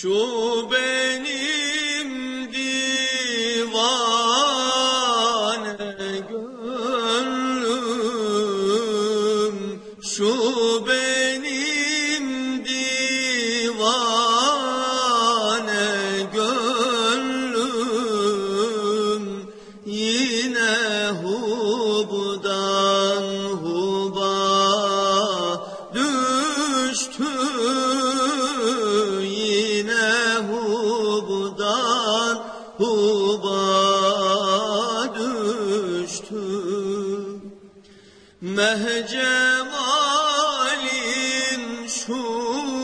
Şu benim divane gönlüm Şu benim divane gönlüm Yine hubdan huba huba düştü. Mehcemalin şulesinden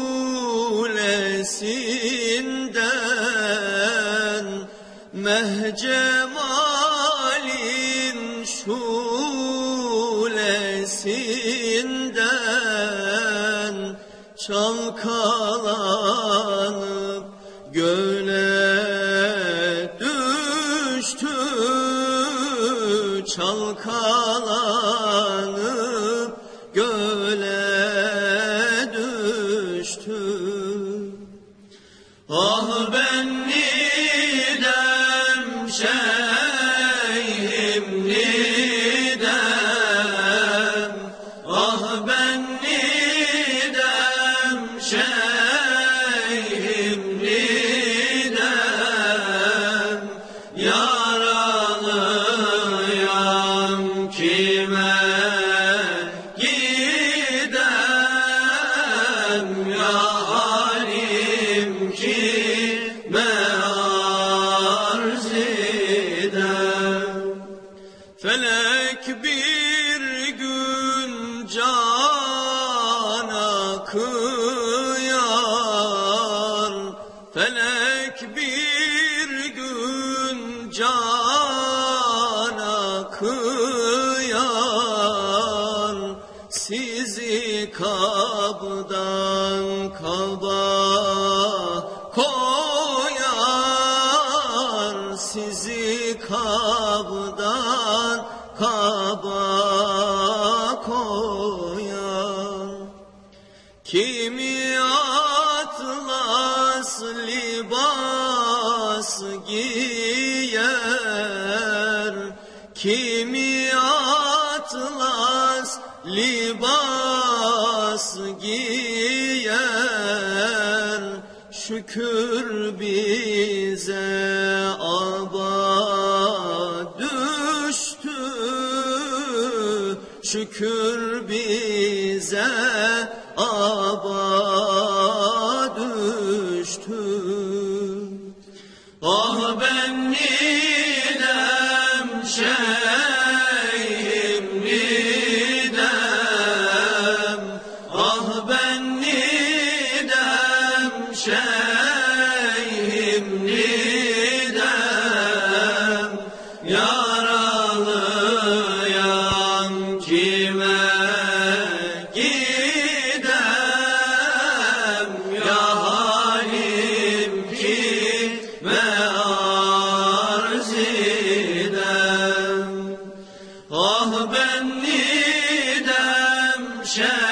Mehcemalin şulesinden Çalkalanıp göle Çalkalanıp göle düştü Ah ben nidem şeyhim nidem. Ah ben nidem şeyhim nidem. Yaralıyam Felek bir gün cana kıyar Felek bir gün cana kıyar Sizi kabdan kaba koyar Sizi kabdan kaba koyar Kimi atlas libas giyer Kimi atlas libas giyer. Şükür bize aba Şükür bize aba düştü. Ah ben nidem nidem